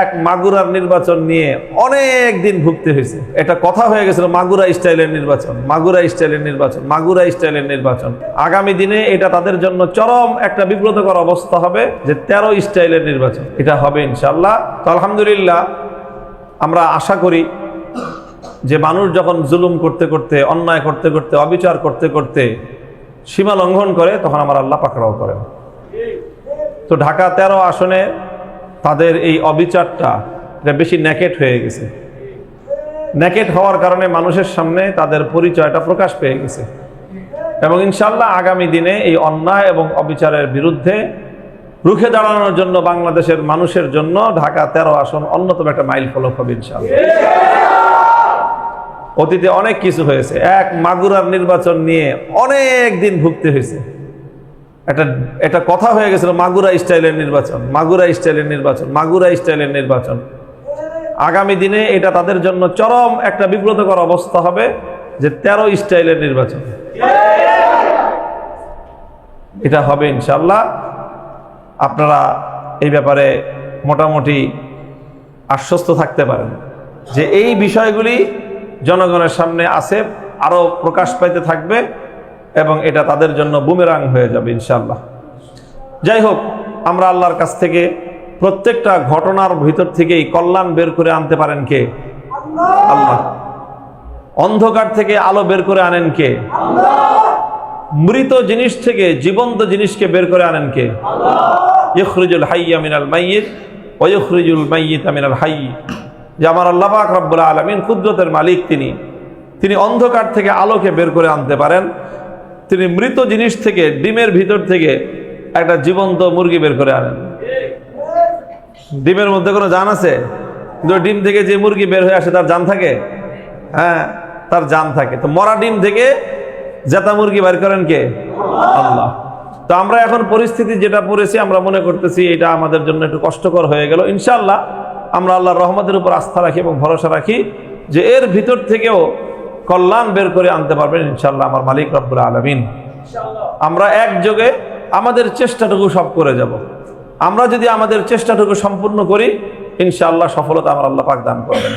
এক মাগুরার নির্বাচন নিয়ে অনেক দিন ভুগতে হয়েছে। এটা কথা হয়ে গেছিল মাগুরা স্টাইলের নির্বাচন, মাগুরা স্টাইলের নির্বাচন, মাগুরা স্টাইলের নির্বাচন। আগামী দিনে এটা তাদের জন্য চরম একটা বিব্রতকর অবস্থা হবে যে তেরো স্টাইলের নির্বাচন। এটা হবে ইনশাল্লাহ তো আলহামদুলিল্লাহ, আমরা আশা করি যে মানুষ যখন জুলুম করতে করতে, অন্যায় করতে করতে, অবিচার করতে করতে সীমা লঙ্ঘন করে, তখন আমার আল্লাহ পাকড়াও করেন। তো ঢাকা তেরো আসনে তাদের এই অবিচারটা এটা বেশি ন্যাকেট হয়ে গেছে। ন্যাকেট হওয়ার কারণে মানুষের সামনে তাদের পরিচয়টা প্রকাশ পেয়ে গেছে। এবং ইনশাল্লাহ আগামী দিনে এই অন্যায় এবং অবিচারের বিরুদ্ধে রুখে দাঁড়ানোর জন্য বাংলাদেশের মানুষের জন্য ঢাকা তেরো আসন অন্যতম একটা মাইল ফলক হবে ইনশাল্লাহ অতীতে অনেক কিছু হয়েছে। এক মাগুরার নির্বাচন নিয়ে অনেক দিন ভুগতে হয়েছে। একটা একটা কথা হয়ে গেছিল, মাগুরা স্টাইলের নির্বাচন, মাগুরা স্টাইলের নির্বাচন, মাগুরা স্টাইলের নির্বাচন। আগামী দিনে এটা তাদের জন্য চরম একটা বিব্রতকর অবস্থা হবে যে তেরো স্টাইলের নির্বাচন। এটা হবে ইনশাল্লাহ আপনারা এই ব্যাপারে মোটামুটি আশ্বস্ত থাকতে পারেন যে এই বিষয়গুলি জনগণের সামনে আছে, আরও প্রকাশ পাইতে থাকবে। এবং এটা তাদের জন্য বুমেরাং হয়ে যাবে ইনশাল্লাহ যাই হোক আমরা আল্লাহর কাছ থেকে প্রত্যেকটা ঘটনার ভিতর থেকেই কল্যাণ বের করে আনতে পারেন কে? আল্লাহ! অন্ধকার থেকে আলো বের করে আনেন কে? মৃত জিনিস থেকে জীবন্ত জিনিসকে বের করে আনেন কে? ইখরিজুল হাইয়া মিনাল মাইয়িত ওয়া ইখরিজুল মাইয়িতা মিনাল হাইয়্য যে আমার আল্লাহ পাক রব্বুল আলামিন কুদরতের মালিক তিনি। তিনি অন্ধকার থেকে আলোকে বের করে আনতে পারেন। তিনি মৃত জিনিস থেকে, ডিমের ভিতর থেকে একটা জীবন্ত মুরগি বের করে আনেন। ডিমের মধ্যে কোনো জান আছে? কিন্তু ডিম থেকে যে মুরগি বের হয়ে আসে, তার জান থাকে? হ্যাঁ তার জান থাকে। তো মরা ডিম থেকে জেতা মুরগি বের করেন কে? আল্লাহ। তো আমরা এখন পরিস্থিতি যেটা পড়েছি, আমরা মনে করতেছি এটা আমাদের জন্য একটু কষ্টকর হয়ে গেল। ইনশাল্লাহ আমরা আল্লাহর রহমতের উপর আস্থা রাখি এবং ভরসা রাখি যে এর ভিতর থেকেও কল্যাণ বের করে আনতে পারবেন ইনশাল্লাহ আমার মালিক রব্বুল আলমিন। আমরা একযোগে আমাদের চেষ্টাটুকু সব করে যাব। আমরা যদি আমাদের চেষ্টাটুকু সম্পূর্ণ করি, ইনশাআল্লাহ সফলতা আমার আল্লাহ পাক দান করবেন।